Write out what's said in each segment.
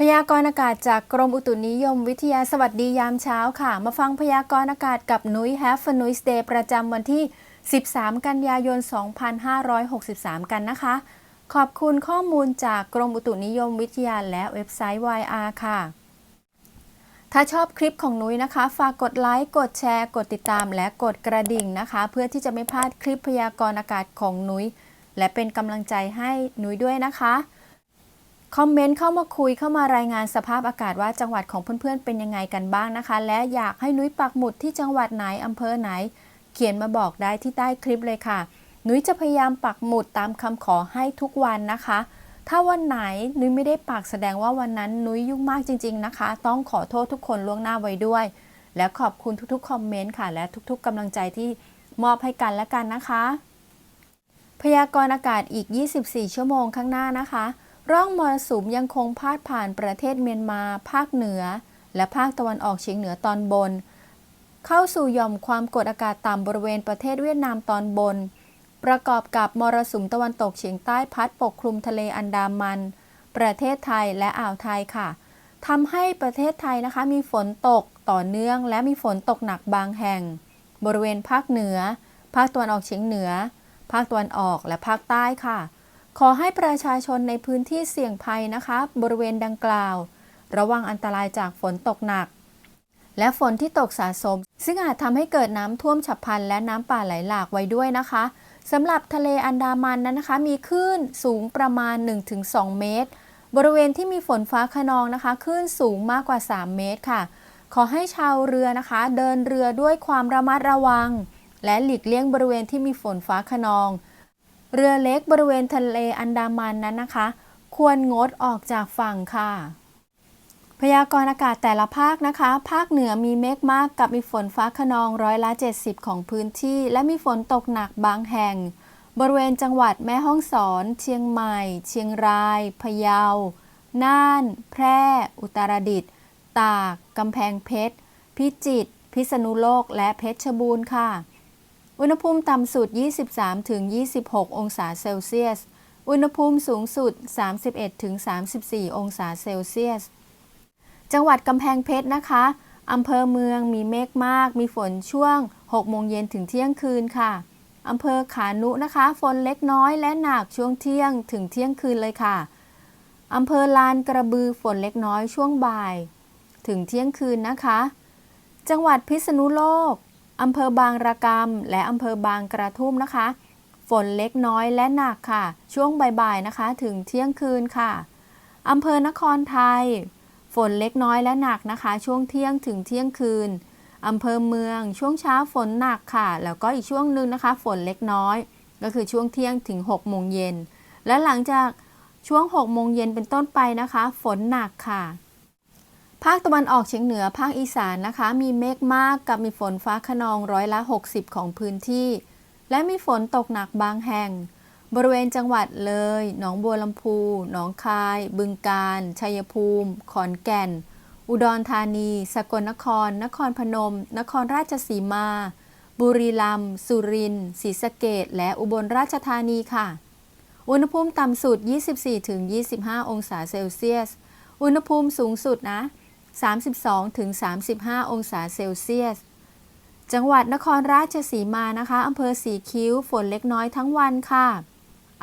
พยากรณ์อากาศจากกรมอุตุนิยมวิทยาสวัสดียามเช้าค่ะ มาฟังพยากรณ์อากาศกับนุ้ย Have a Nuis Day ประจำวันที่ 13 กันยายน 2563 กันนะคะ ขอบคุณข้อมูลจากกรมอุตุนิยมวิทยาและเว็บไซต์ YR ค่ะ ถ้าชอบคลิปของนุ้ยนะคะ ฝากกดไลค์กดแชร์ กดติดตามและกดกระดิ่งนะคะ เพื่อที่จะไม่พลาดคลิปพยากรณ์อากาศของนุ้ยและเป็นกำลังใจให้นุ้ยด้วยนะคะ คอมเมนต์เข้ามาคุยเข้ามารายงานสภาพอากาศว่าจังหวัดของเพื่อนๆ เป็นยังไงกันบ้างนะคะ และอยากให้นุ้ยปักหมุดที่จังหวัดไหนอำเภอไหน เขียนมาบอกได้ที่ใต้คลิปเลยค่ะ นุ้ยจะพยายามปักหมุดตามคำขอให้ทุกวันนะคะ ถ้าวันไหนนุ้ยไม่ได้ปักแสดงว่าวันนั้นนุ้ยยุ่งมากจริง ๆนะคะ ต้องขอโทษทุกคนล่วงหน้าไว้ด้วย และขอบคุณทุกๆคอมเมนต์ค่ะ และทุกๆกำลังใจที่มอบให้กันและกันนะคะ พยากรณ์อากาศอีก 24 ชั่วโมงข้างหน้านะคะ ร่องมรสุมยังคงพาดผ่านประเทศเมียนมา ภาคเหนือ และภาคตะวันออกเฉียงเหนือตอนบน เข้าสู่ย่อมความกดอากาศต่ำบริเวณประเทศเวียดนามตอนบน ประกอบกับมรสุมตะวันตกเฉียงใต้พัดปกคลุมทะเลอันดามัน ประเทศไทยและอ่าวไทยค่ะทำให้ประเทศไทยนะคะมีฝนตกต่อเนื่อง และมีฝนตกหนักบางแห่ง บริเวณภาคเหนือ ภาคตะวันออกเฉียงเหนือ ภาคตะวันออกและภาคใต้ค่ะ ขอให้ประชาชนในพื้นที่เสี่ยงภัยนะคะ บริเวณดังกล่าว ระวังอันตรายจากฝนตกหนัก และฝนที่ตกสะสม ซึ่งอาจทำให้เกิดน้ำท่วมฉับพลันและน้ำป่าไหลหลากไว้ด้วยนะคะสำหรับทะเลอันดามันนั้นนะคะ มีคลื่นสูงประมาณ 1-2 เมตร บริเวณที่มีฝนฟ้าขนองนะคะคลื่นสูงมากกว่า 3 เมตรค่ะ ขอให้ชาวเรือนะคะ เดินเรือด้วยความระมัดระวัง และหลีกเลี่ยงบริเวณที่มีฝนฟ้าขนอง เรือเล็กบริเวณทะเลอันดามันนั้นนะคะ ควรงดออกจากฝั่งค่ะ พยากรณ์อากาศแต่ละภาคนะคะ ภาคเหนือมีเมฆมากกับมีฝนฟ้าขนองร้อยละ 70 ของพื้นที่ และมีฝนตกหนักบางแห่ง บริเวณจังหวัดแม่ฮ่องสอน เชียงใหม่ เชียงราย พะเยา น่าน แพร่ อุตรดิตถ์ตาก กำแพงเพชร พิจิตร พิษณุโลก และเพชรบูรณ์ค่ะ อุณหภูมิต่ำสุด 23-26 องศาเซลเซียส อุณหภูมิสูงสุด 31-34 องศาเซลเซียส จังหวัดกำแพงเพชรนะคะ อำเภอเมืองมีเมฆมาก มีฝนช่วง 6 โมงเย็นถึงเที่ยงคืนค่ะ อำเภอขานุนะคะ ฝนเล็กน้อยและหนักช่วงเที่ยงถึงเที่ยงคืนเลยค่ะ อำเภอลานกระบือฝนเล็กน้อยช่วงบ่าย ถึงเที่ยงคืนนะคะ จังหวัดพิษณุโลก อำเภอบางระกำและอำเภอบางกระทุ่มนะคะ ฝนเล็กน้อยและหนักค่ะ ช่วงบ่ายๆนะคะ ถึงเที่ยงคืนค่ะอำเภอนครไทย ฝนเล็กน้อยและหนักนะคะ ช่วงเที่ยงถึงเที่ยงคืนอำเภอเมือง ช่วงเช้าฝนหนักค่ะ แล้วก็อีกช่วงหนึ่งนะคะ ฝนเล็กน้อย ก็คือช่วงเที่ยงถึง6โมงเย็นและหลังจากช่วง6โมงเย็นเป็นต้นไปนะคะ ฝนหนักค่ะ ภาคตะวันออกเฉียงเหนือภาคอีสานนะคะ มีเมฆมากกับมีฝนฟ้าขนองร้อยละ 60 ของพื้นที่ และมีฝนตกหนักบางแห่ง บริเวณจังหวัดเลย หนองบัวลำพู หนองคาย บึงกาฬชัยภูมิ ขอนแก่น อุดรธานี สกลนคร นครพนม นครราชสีมา บุรีรัมย์สุรินทร์ศรีสะเกษและอุบลราชธานีค่ะ อุณหภูมิต่ำสุด 24-25 องศาเซลเซียส อุณหภูมิสูงสุดนะ 32-35 องศาเซลเซียส จังหวัดนครราชสีมานะคะอำเภอสีคิ้ว ฝนเล็กน้อยทั้งวันค่ะ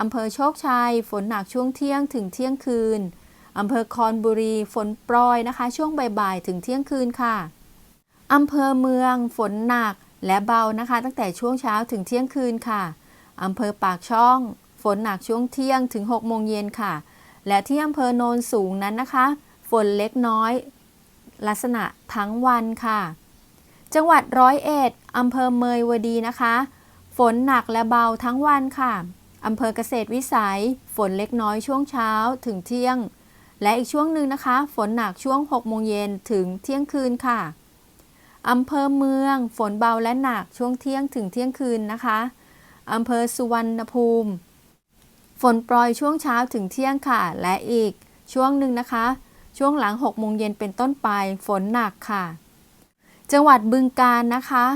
อำเภอโชคชัย ฝนหนักช่วงเที่ยงถึงเที่ยงคืนอำเภอคอนบุรี ฝนโปรยนะคะ ช่วงบ่ายๆถึงเที่ยงคืนค่ะอำเภอเมือง ฝนหนักและเบานะคะ ตั้งแต่ช่วงเช้าถึงเที่ยงคืนค่ะอำเภอปากช่อง ฝนหนักช่วงเที่ยงถึง6โมงเย็นค่ะ และที่อำเภอโนนสูงนั้นนะคะ ฝนเล็กน้อย ลักษณะทั้งวันค่ะ จังหวัดร้อยเอ็ดอำเภอเมยวดีนะคะ ฝนหนักและเบาทั้งวันค่ะอำเภอเกษตรวิสัย ฝนเล็กน้อยช่วงเช้าถึงเที่ยง และอีกช่วงหนึ่งนะคะ ฝนหนักช่วง6โมงเย็นถึงเที่ยงคืนค่ะอำเภอเมือง ฝนเบาและหนักช่วงเที่ยงถึงเที่ยงคืนนะคะอำเภอสุวรรณภูมิ ฝนโปรยช่วงเช้าถึงเที่ยงค่ะ และอีกช่วงหนึ่งนะคะ ช่วงหลัง 6 โมงเย็นเป็นต้นไป ฝนหนักค่ะ จังหวัดบึงกาฬนะคะ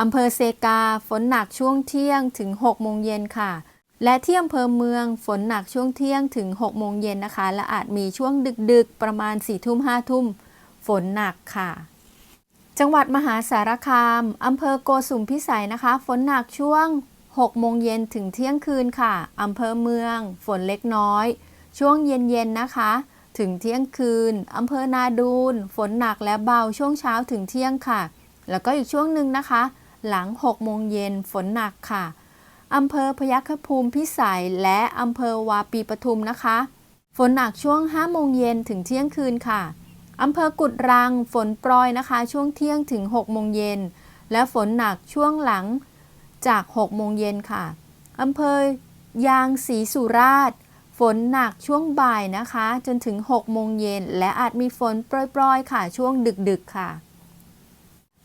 อำเภอเซกา ฝนหนักช่วงเที่ยงถึง 6 โมงเย็นค่ะ และที่อำเภอเมือง ฝนหนักช่วงเที่ยงถึง 6 โมงเย็นนะคะ และอาจมีช่วงดึกๆ ประมาณ 4 ทุ่ม 5 ทุ่ม ฝนหนักค่ะ จังหวัดมหาสารคาม อำเภอโกสุมพิสัยนะคะ ฝนหนักช่วง 6 โมงเย็นถึงเที่ยงคืนค่ะ อำเภอเมือง ฝนเล็กน้อย ช่วงเย็นๆนะคะ ถึงเที่ยงคืนอำเภอนาดูน ฝนหนักและเบาช่วงเช้าถึงเที่ยงค่ะ แล้วก็อีกช่วงหนึ่งนะคะ หลัง 6 โมงเย็นฝนหนักค่ะอำเภอพยัคฆภูมิพิสัยและอำเภอวาปีปทุมนะคะ ฝนหนักช่วง 5 โมงเย็นถึงเที่ยงคืนค่ะอำเภอกุดรังฝนโปรยนะคะ ช่วงเที่ยงถึง 6 โมงเย็น และฝนหนักช่วงหลังจาก 6 โมงเย็นค่ะอำเภอยางศรีสุราษฎร์ ฝนหนักช่วงบ่ายนะคะ จนถึง 6 โมงเย็น และอาจมีฝนโปรยๆ ค่ะ ช่วงดึกๆ ค่ะ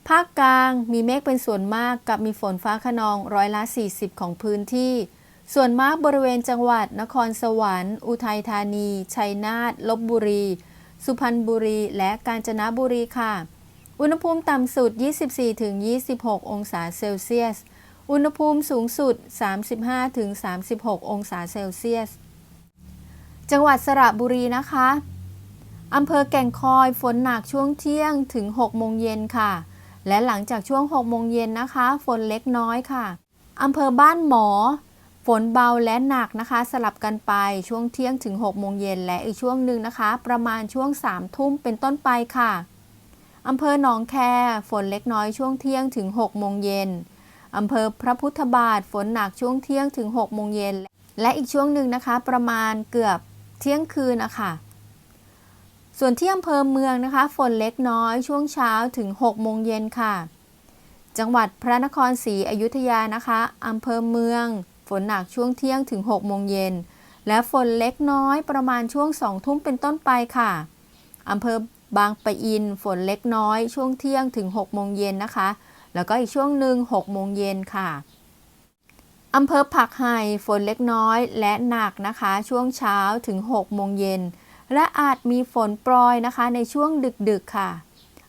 ภาคกลางมีเมฆเป็นส่วนมากกับมีฝนฟ้าขนองร้อยละ 40 ของพื้นที่ ส่วนมากบริเวณจังหวัด นครสวรรค์ อุทัยธานี ชัยนาท ลบบุรี สุพรรณบุรี และกาญจนบุรีค่ะ อุณหภูมิต่ำสุด 24-26 องศาเซลเซียส อุณหภูมิสูงสุด 35-36 องศาเซลเซียส จังหวัดสระบุรีนะคะอำเภอแก่งคอยฝนหนักช่วงเที่ยงถึง 6 โมงเย็นค่ะ และหลังจากช่วง 6 โมงเย็นนะคะ ฝนเล็กน้อยค่ะอำเภอบ้านหมอ ฝนเบาและหนักนะคะ สลับกันไปช่วงเที่ยงถึง 6 โมงเย็นและอีกช่วงหนึ่งนะคะ ประมาณช่วง 3 ทุ่มเป็นต้นไปค่ะอำเภอหนองแค ฝนเล็กน้อยช่วงเที่ยงถึง 6 โมงเย็นอำเภอพระพุทธบาทฝนหนักช่วงเที่ยงถึง 6 โมงเย็นและอีกช่วงหนึ่งนะคะ ประมาณเกือบ เที่ยงคืนนะคะส่วนที่อำเภอเมืองนะคะ ฝนเล็กน้อยช่วงเช้าถึง 6 โมงเย็นค่ะ จังหวัดพระนครศรีอยุธยานะคะอำเภอเมือง ฝนหนักช่วงเที่ยงถึง 6 โมงเย็น และฝนเล็กน้อยประมาณช่วง 2 ทุ่มเป็นต้นไปค่ะอำเภอบางปะอิน ฝนเล็กน้อยช่วงเที่ยงถึง 6 โมงเย็นนะคะ แล้วก็อีกช่วงหนึ่ง6โมงเย็นค่ะ อำเภอผักไห่ฝนเล็กน้อยและหนักนะคะ ช่วงเช้าถึง 6 โมงเย็น และอาจมีฝนโปรยนะคะในช่วงดึกๆค่ะ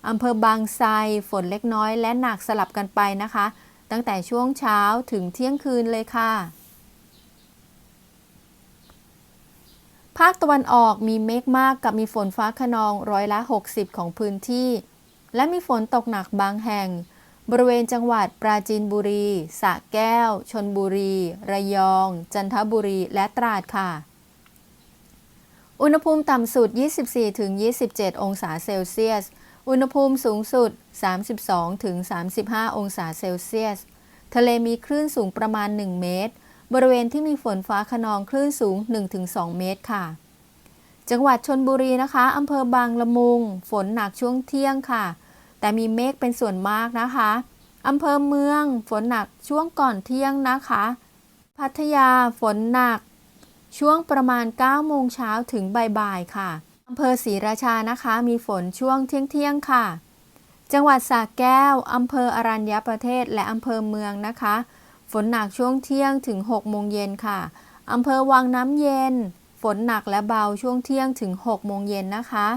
อำเภอบางไทรฝนเล็กน้อยและหนักสลับกันไปนะคะ ตั้งแต่ช่วงเช้าถึงเที่ยงคืนเลยค่ะ ภาคตะวันออกมีเมฆมากกับมีฝนฟ้าขนองร้อยละ 60 ของพื้นที่ และมีฝนตกหนักบางแห่ง บริเวณจังหวัดปราจีนบุรีสระแก้ว ชนบุรี ระยอง จันทบุรี และตราดค่ะ อุณหภูมิต่ำสุด 24-27 องศาเซลเซียส อุณหภูมิสูงสุด 32-35 องศาเซลเซียส ทะเลมีคลื่นสูงประมาณ 1 เมตร บริเวณที่มีฝนฟ้าขนองคลื่นสูง 1-2 เมตรค่ะ จังหวัดชนบุรีนะคะอำเภอบางละมุง ฝนหนักช่วงเที่ยงค่ะ แต่มีเมฆเป็นส่วนมากนะคะอำเภอเมืองฝนหนักช่วงก่อนเที่ยงนะคะ พัทยาฝนหนัก ช่วงประมาณ 9 โมงเช้าถึงบ่ายๆค่ะอำเภอศรีราชานะคะ มีฝนช่วงเที่ยงๆค่ะ จังหวัดสระแก้วอำเภออรัญญประเทศและอำเภอเมืองนะคะ ฝนหนักช่วงเที่ยงถึง 6 โมงเย็นค่ะอำเภอวังน้ำเย็น ฝนหนักและเบาช่วงเที่ยงถึง 6 โมงเย็นนะคะ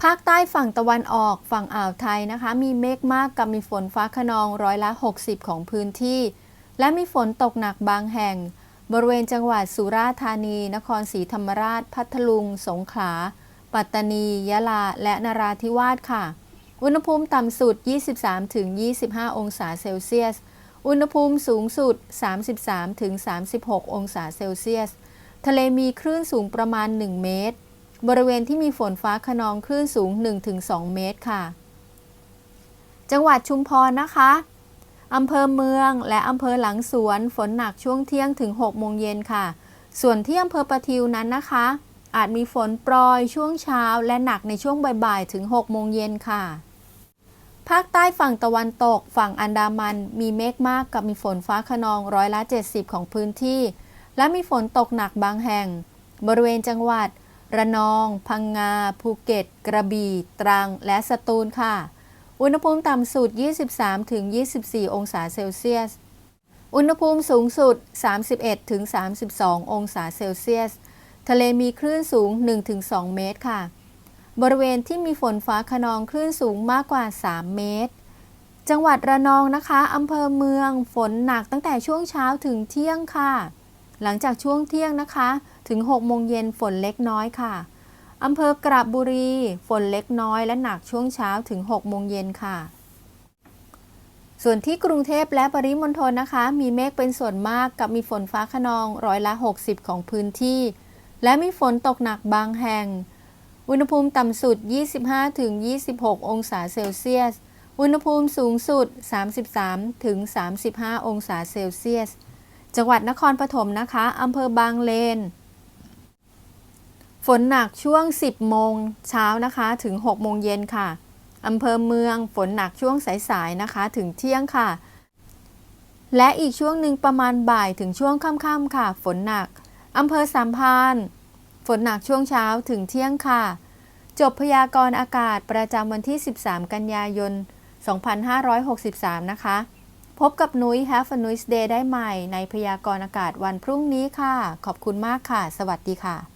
ภาคใต้ฝั่งตะวันออกฝั่งอ่าวไทยนะคะ มีเมฆมากกับมีฝนฟ้าขนองร้อยละ 60 ของพื้นที่ และมีฝนตกหนักบางแห่ง บริเวณจังหวัดสุราษฎร์ธานี นครศรีธรรมราช พัทลุง สงขลา ปัตตานี ยะลา และนราธิวาสค่ะ อุณหภูมิต่ำสุด 23-25 องศาเซลเซียส อุณหภูมิสูงสุด 33-36 องศาเซลเซียส ทะเลมีคลื่นสูงประมาณ 1 เมตร บริเวณที่มีฝนฟ้าขนองคลื่นสูง 1-2 เมตรค่ะ จังหวัดชุมพรนะคะอำเภอเมืองและอำเภอหลังสวนฝนหนักช่วงเที่ยงถึง 6 โมงเย็นค่ะ ส่วนที่อำเภอประทิวนั้นนะคะ อาจมีฝนโปรยช่วงเช้าและหนักในช่วงบ่ายๆถึง 6 โมงเย็นค่ะ ภาคใต้ฝั่งตะวันตก ฝั่งอันดามันมีเมฆมากกับมีฝนฟ้าขนองร้อยละ 70 ของพื้นที่ และมีฝนตกหนักบางแห่ง บริเวณจังหวัด ระนอง พังงา ภูเก็ต กระบี่ ตรัง และสตูลค่ะ อุณหภูมิต่ำสุด 23-24 องศาเซลเซียส อุณหภูมิสูงสุด 31-32 องศาเซลเซียส ทะเลมีคลื่นสูง 1-2 เมตรค่ะ บริเวณที่มีฝนฟ้าขนองคลื่นสูงมากกว่า 3 เมตร จังหวัดระนองนะคะอำเภอเมือง ฝนหนักตั้งแต่ช่วงเช้าถึงเที่ยงค่ะ หลังจากช่วงเที่ยงนะคะ ถึง 6 โมงเย็นฝนเล็กน้อยค่ะอำเภอกระบุรี ฝนเล็กน้อยและหนักช่วงเช้าถึง 6 โมงเย็นค่ะ ส่วนที่กรุงเทพและปริมณฑลนะคะ มีเมฆเป็นส่วนมากกับมีฝนฟ้าขนองร้อยละ 60 ของพื้นที่ และมีฝนตกหนักบางแห่ง อุณหภูมิต่ำสุด 25-26 องศาเซลเซียส อุณหภูมิสูงสุด 33-35 องศาเซลเซียส จังหวัดนครปฐมนะคะอำเภอบางเลน ฝนหนักช่วง 10 โมงเช้านะคะถึง 6 โมงเย็นค่ะอำเภอเมืองฝนหนักช่วงสายๆนะคะ ถึงเที่ยงค่ะ และอีกช่วงหนึ่งประมาณบ่ายถึงช่วงค่ำๆค่ะ ฝนหนักอำเภอสามพานฝนหนักช่วงเช้าถึงเที่ยงค่ะ จบพยากรณ์อากาศประจำวันที่ 13 กันยายน 2563 นะคะ พบกับนุ้ย Have a nice day ได้ใหม่ในพยากรณ์อากาศวันพรุ่งนี้ค่ะ ขอบคุณมากค่ะ สวัสดีค่ะ